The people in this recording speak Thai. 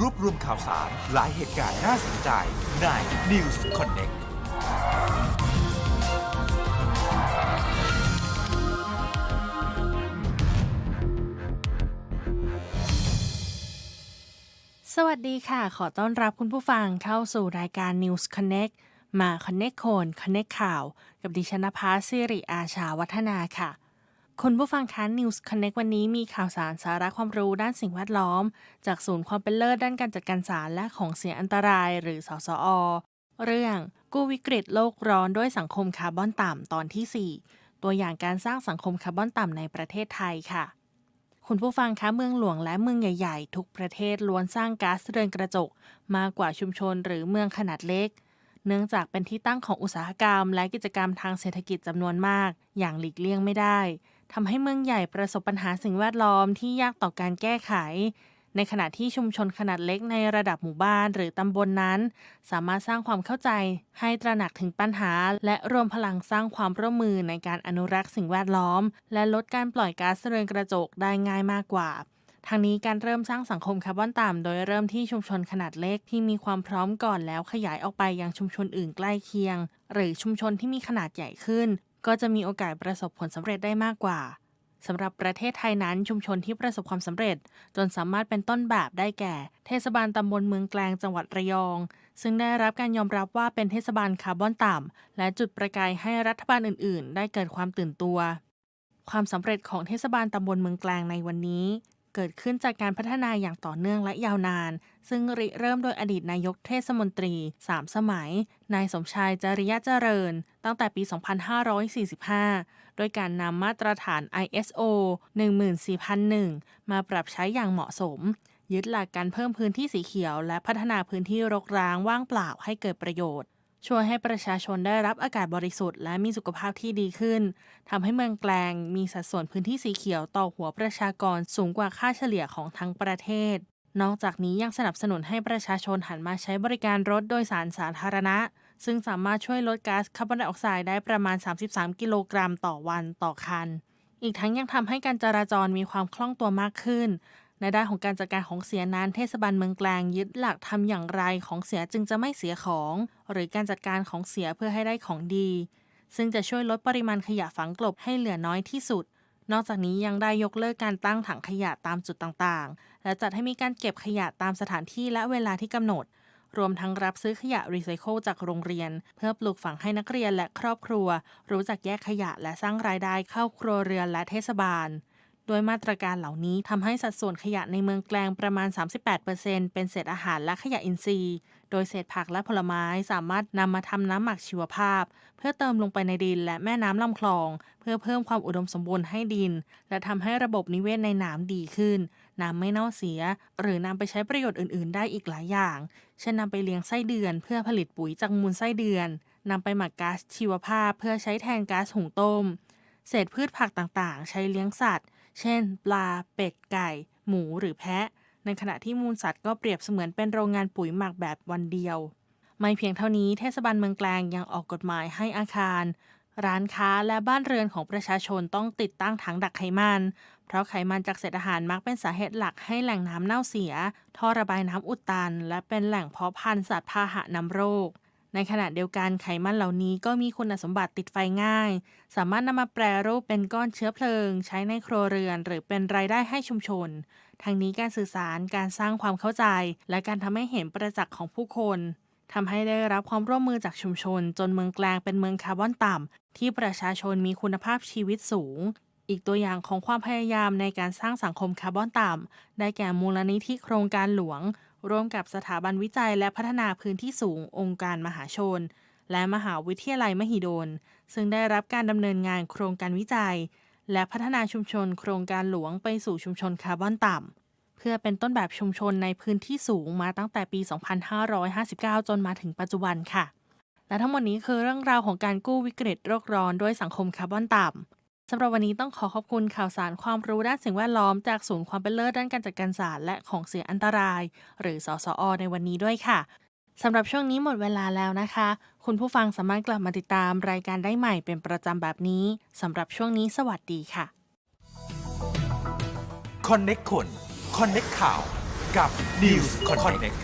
รวบรวมข่าวสาร หลายเหตุการณ์น่าสนใจใน News Connect สวัสดีค่ะ ขอต้อนรับคุณผู้ฟังเข้าสู่รายการ News Connect มา Connect คน Connect ข่าว กับดิฉันนภาสิริอาชาวัฒนาค่ะ คุณผู้ฟังคะ News Connect วันนี้มีข่าวสารสาระความรู้ด้านสิ่งแวดล้อม จากศูนย์ความเป็นเลิศด้านการจัดการสารและของเสียอันตรายหรือสสอ เรื่องกู้วิกฤตโลกร้อนด้วยสังคมคาร์บอนต่ำตอนที่ 4 ตัวอย่างการสร้างสังคมคาร์บอนต่ำในประเทศไทยค่ะ คุณผู้ฟังคะเมืองหลวงและเมืองใหญ่ ๆ ทุกประเทศล้วนสร้างก๊าซเรือนกระจก มากกว่าชุมชนหรือเมืองขนาดเล็กเนื่องจากเป็นที่ตั้งของอุตสาหกรรม และกิจกรรมทางเศรษฐกิจจำนวนมาก อย่างหลีกเลี่ยงไม่ได้ ทำให้เมืองใหญ่ประสบปัญหาสิ่งแวดล้อมที่ยากต่อการแก้ไข ในขณะที่ชุมชนขนาดเล็กในระดับหมู่บ้านหรือตำบลนนั้น สามารถสร้างความเข้าใจให้ตระหนักถึงปัญหา และรวมพลังสร้างความร่วมมือในการอนุรักษ์สิ่งแวดล้อม และลดการปล่อยก๊าซเรือนกระจกได้ง่ายมากกว่าทางนี้การเริ่มสร้างสังคมคาร์บอนต่ำโดยเริ่มที่ชุมชนขนาดเล็กที่มีความพร้อมก่อนแล้วขยายออกไปยังชุมชนอื่นใกล้เคียง หรือชุมชนที่มีขนาดใหญ่ขึ้น ก็จะมีโอกาสประสบผลสำเร็จได้มากกว่าสำหรับประเทศไทยนั้นชุมชนที่ประสบความสำเร็จ จนสามารถเป็นต้นแบบได้แก่ เทศบาลตำบลเมืองแกลงจังหวัดระยอง ซึ่งได้รับการยอมรับว่าเป็นเทศบาลคาร์บอนต่ำและจุดประกายให้รัฐบาลอื่น ๆ ได้เกิดความตื่นตัว ความสำเร็จของเทศบาลตำบลเมืองแกลงในวันนี้ เกิดขึ้นจากการพัฒนาอย่างต่อเนื่องและยาวนาน ซึ่งริเริ่มโดยอดีตนายกเทศมนตรี 3 สมัย นายสมชายจริยะเจริญ ตั้งแต่ปี 2545 โดยการนำมาตรฐาน ISO 14001 มาปรับใช้อย่างเหมาะสม ยึดหลักการเพิ่มพื้นที่สีเขียว และพัฒนาพื้นที่รกร้างว่างเปล่าให้เกิดประโยชน์ ช่วยให้ประชาชนได้รับอากาศบริสุทธิ์และมีสุขภาพที่ดีขึ้นทำให้เมืองแกลงมีสัดส่วนพื้นที่สีเขียวต่อหัวประชากรสูงกว่าค่าเฉลี่ยของทั้งประเทศ นอกจากนี้ยังสนับสนุนให้ประชาชนหันมาใช้บริการรถโดยสารสาธารณะ ซึ่งสามารถช่วยลดก๊าซคาร์บอนไดออกไซด์ได้ประมาณ 33 กิโลกรัมต่อวันต่อคัน อีกทั้งยังทำให้การจราจรมีความคล่องตัวมากขึ้น ในด้านของการจัดการของเสียนั้นเทศบาลเมืองแกลงยึดหลักทำอย่างไรของเสียจึงจะไม่เสียของ หรือการจัดการของเสียเพื่อให้ได้ของดี ซึ่งจะช่วยลดปริมาณขยะฝังกลบให้เหลือน้อยที่สุด นอกจากนี้ยังได้ยกเลิกการตั้งถังขยะตามจุดต่างๆ และจัดให้มีการเก็บขยะตามสถานที่และเวลาที่กำหนด รวมทั้งรับซื้อขยะรีไซเคิลจากโรงเรียน เพื่อปลูกฝังให้นักเรียนและครอบครัว รู้จักแยกขยะและสร้างรายได้เข้าครัวเรือนและเทศบาล โดยมาตรการเหล่านี้ทำให้สัดส่วนขยะในเมืองแกลงประมาณ 38%เป็นเศษอาหารและขยะอินทรีย์ โดยเศษผักและผลไม้สามารถนำมาทำน้ำหมักชีวภาพ เพื่อเติมลงไปในดินและแม่น้ำลำคลอง เพื่อเพิ่มความอุดมสมบูรณ์ให้ดิน และทำให้ระบบนิเวศในน้ำดีขึ้นน้ำไม่เน่าเสีย หรือนำไปใช้ประโยชน์อื่น ๆ ได้อีกหลายอย่าง เช่นนำไปเลี้ยงไส้เดือน เพื่อผลิตปุ๋ยจากมูลไส้เดือนนำไปหมักก๊าซชีวภาพ เพื่อใช้แทนก๊าซหุงต้ม เศษพืชผักต่าง ๆ ใช้เลี้ยงสัตว์ เช่น ปลา เป็ด ไก่ หมู หรือแพะ ในขณะที่มูลสัตว์ก็เปรียบเสมือนเป็นโรงงานปุ๋ยหมักแบบวันเดียว ไม่เพียงเท่านี้เทศบาลเมืองแกลงยังออกกฎหมายให้อาคาร ร้านค้าและบ้านเรือนของประชาชนต้องติดตั้งถังดักไขมัน เพราะไขมันจากเศษอาหารมักเป็นสาเหตุหลักให้แหล่งน้ำเน่าเสีย ท่อระบายน้ำอุดตัน และเป็นแหล่งเพาะพันธุ์สัตว์พาหะนำโรค ในขณะเดียวกันไขมันเหล่านี้ก็มีคุณสมบัติติดไฟง่าย สามารถนำมาแปรรูปเป็นก้อนเชื้อเพลิง ใช้ในครัวเรือน หรือเป็นรายได้ให้ชุมชนทางนี้การสื่อสารการสร้างความเข้าใจ และการทำให้เห็นประจักษ์ของผู้คนทำให้ได้รับความร่วมมือจากชุมชน จนเมืองแกลงเป็นเมืองคาร์บอนต่ำที่ประชาชนมีคุณภาพชีวิตสูง อีกตัวอย่างของความพยายามในการสร้างสังคมคาร์บอนต่ำได้แก่มูลนิธิโครงการหลวง ร่วมกับสถาบันวิจัยและพัฒนาพื้นที่สูงองค์การมหาชน และมหาวิทยาลัยมหิดล ซึ่งได้รับการดำเนินงานโครงการวิจัย และพัฒนาชุมชนโครงการหลวงไปสู่ชุมชนคาร์บอนต่ำ เพื่อเป็นต้นแบบชุมชนในพื้นที่สูงมาตั้งแต่ปี 2559 จนมาถึงปัจจุบันค่ะ และทั้งหมดนี้คือเรื่องราวของการกู้วิกฤตโลกร้อนด้วยสังคมคาร์บอนต่ำ สำหรับวันนี้ต้องขอขอบคุณข่าวสารความรู้ด้านสิ่งแวดล้อมจากศูนย์ความเป็นเลิศด้านการจัดการสารและของเสียอันตราย หรือสสอ ในวันนี้ด้วยค่ะสำหรับช่วงนี้หมดเวลาแล้วนะคะ คุณผู้ฟังสามารถกลับมาติดตามรายการได้ใหม่เป็นประจำแบบนี้สำหรับช่วงนี้สวัสดีค่ะ Connect คน Connect ข่าวกับ News Connect